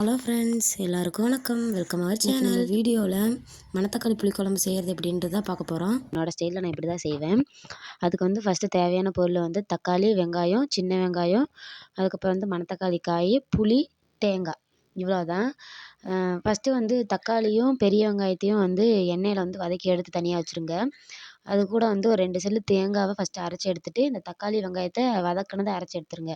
Hello friends எல்லாருக்கும் வணக்கம். Welcome our channel வீடியோவில் மணத்தக்காளி புளிக்குழம்பு செய்கிறது எப்படின்றத பார்க்க போகிறோம் என்னோடய ஸ்டைலில் நான் இப்படி தான் செய்வேன். அதுக்கு வந்து ஃபஸ்ட்டு தேவையான பொருள் வந்து தக்காளி வெங்காயம் சின்ன வெங்காயம் அதுக்கப்புறம் வந்து மணத்தக்காளி காய் புளி தேங்காய். இவ்வளோ தான் ஃபஸ்ட்டு வந்து தக்காளியும் பெரிய வெங்காயத்தையும் வந்து எண்ணெயில் வந்து வதக்கி எடுத்து தனியாக வச்சுருங்க. அது கூட வந்து ஒரு ரெண்டு சில்லு தேங்காவை ஃபஸ்ட்டு அரைச்சி எடுத்துட்டு இந்த தக்காளி வெங்காயத்தை வதக்குனதை அரைச்சி எடுத்துருங்க.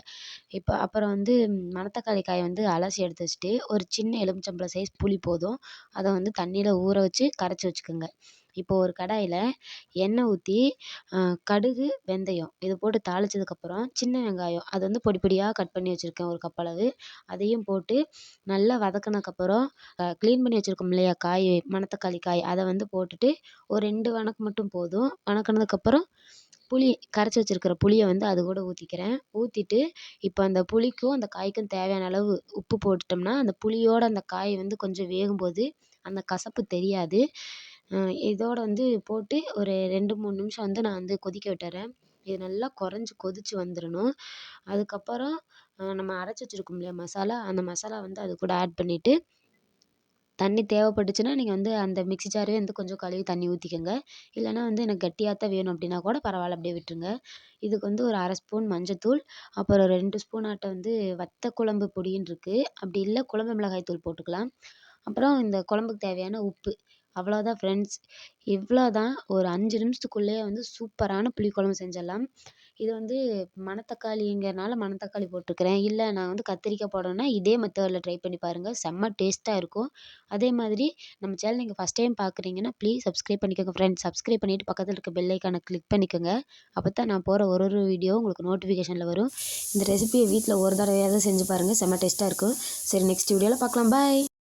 இப்போ அப்புறம் வந்து மணத்தக்காளி காயை வந்து அலசி எடுத்து வச்சுட்டு ஒரு சின்ன எலுமிச்சம்பழம் சைஸ் புளி போதும். அதை வந்து தண்ணியில் ஊற வச்சு கரைச்சி வச்சுக்கோங்க. இப்போ ஒரு கடாயில் எண்ணெய் ஊற்றி கடுகு வெந்தயம் இது போட்டு தாளிச்சதுக்கப்புறம் சின்ன வெங்காயம் அது வந்து பொடி பொடியாக கட் பண்ணி வச்சுருக்கேன் ஒரு கப் அளவு. அதையும் போட்டு நல்லா வதக்குனதுக்கப்புறம் க்ளீன் பண்ணி வச்சுருக்கோம் இல்லையா காய் மணத்தக்காளி காய் அதை வந்து போட்டுட்டு ஒரு ரெண்டு வணக்கு மட்டும் போதும். வணக்குனதுக்கப்புறம் புளி கரைச்சி வச்சுருக்குற புளியை வந்து அது கூட ஊற்றிக்கிறேன் ஊற்றிட்டு இப்போ அந்த புளிக்கும் அந்த காய்க்கும் தேவையான அளவு உப்பு போட்டுட்டோம்னா அந்த புளியோட அந்த காய் வந்து கொஞ்சம் வேகும்போது அந்த கசப்பு தெரியாது. இதோடு வந்து போட்டு ஒரு ரெண்டு மூணு நிமிஷம் வந்து நான் வந்து கொதிக்க விட்டுறேன். இது நல்லா குறைஞ்சி கொதித்து வந்துடணும் அதுக்கப்புறம் நம்ம அரைச்சி வச்சுருக்கோம் இல்லையா மசாலா? அந்த மசாலா வந்து அது கூட ஆட் பண்ணிவிட்டு தண்ணி தேவைப்பட்டுச்சுன்னா நீங்கள் வந்து அந்த மிக்ஸி ஜாரே வந்து கொஞ்சம் கழுவி தண்ணி ஊற்றிக்கங்க இல்லைன்னா வந்து எனக்கு கட்டியாக தான் வேணும் அப்படின்னா கூட பரவாயில்ல அப்படியே விட்டுருங்க. இதுக்கு வந்து ஒரு அரை ஸ்பூன் மஞ்சத்தூள் அப்புறம் ரெண்டு ஸ்பூனாட்டம் வந்து வத்த குழம்பு பொடின்னு இருக்குது அப்படி இல்லை குழம்பு மிளகாய் தூள் போட்டுக்கலாம். அப்புறம் இந்த குழம்புக்கு தேவையான உப்பு. அவ்வளோதான் ஃப்ரெண்ட்ஸ் இவ்வளோ தான் ஒரு அஞ்சு நிமிஷத்துக்குள்ளேயே வந்து சூப்பரான புளிக்குழம்பு செஞ்சிடலாம். இது வந்து மணத்தக்காளிங்கிறனால மணத்தக்காளி போட்டிருக்கிறேன். இல்லை நான் வந்து கத்திரிக்காய் போடணுன்னா இதே மெத்தேர்டில் ட்ரை பண்ணி பாருங்கள் செம்ம டேஸ்ட்டாக இருக்கும். அதே மாதிரி நம்ம சேனல் நீங்கள் ஃபஸ்ட் டைம் பார்க்குறீங்கன்னா ப்ளீஸ் சப்ஸ்கிரைப் பண்ணிக்கோங்க ஃப்ரெண்ட்ஸ் சப்ஸ்கிரைப் பண்ணிவிட்டு பக்கத்தில் இருக்க பெல் ஐக்கானை கிளிக் பண்ணிக்கோங்க. அப்போ தான் நான் போகிற ஒரு ஒரு வீடியோ உங்களுக்கு நோட்டிஃபிகேஷனில் வரும். இந்த ரெசிபியை வீட்டில் ஒரு தடவையாவது செஞ்சு பாருங்கள் செம்ம டேஸ்ட்டாக இருக்கும். சரி நெக்ஸ்ட் வீடியோவில் பார்க்கலாம் பாய்